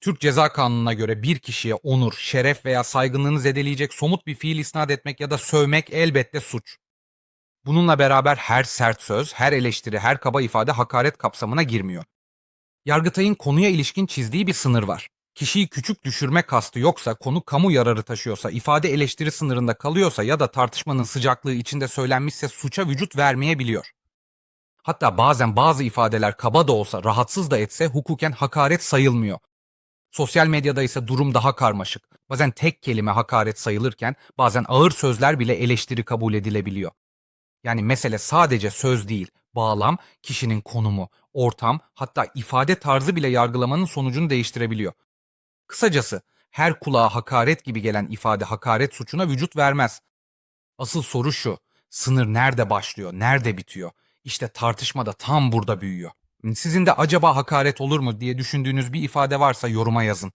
Türk Ceza Kanunu'na göre bir kişiye onur, şeref veya saygınlığını zedeleyecek somut bir fiil isnat etmek ya da sövmek elbette suç. Bununla beraber her sert söz, her eleştiri, her kaba ifade hakaret kapsamına girmiyor. Yargıtay'ın konuya ilişkin çizdiği bir sınır var. Kişiyi küçük düşürme kastı yoksa, konu kamu yararı taşıyorsa, ifade eleştiri sınırında kalıyorsa ya da tartışmanın sıcaklığı içinde söylenmişse suça vücut vermeyebiliyor. Hatta bazen bazı ifadeler kaba da olsa, rahatsız da etse hukuken hakaret sayılmıyor. Sosyal medyada ise durum daha karmaşık. Bazen tek kelime hakaret sayılırken bazen ağır sözler bile eleştiri kabul edilebiliyor. Yani mesele sadece söz değil, bağlam, kişinin konumu, ortam, hatta ifade tarzı bile yargılamanın sonucunu değiştirebiliyor. Kısacası her kulağa hakaret gibi gelen ifade hakaret suçuna vücut vermez. Asıl soru şu, sınır nerede başlıyor, nerede bitiyor? İşte tartışma da tam burada büyüyor. Sizin de acaba hakaret olur mu diye düşündüğünüz bir ifade varsa yoruma yazın.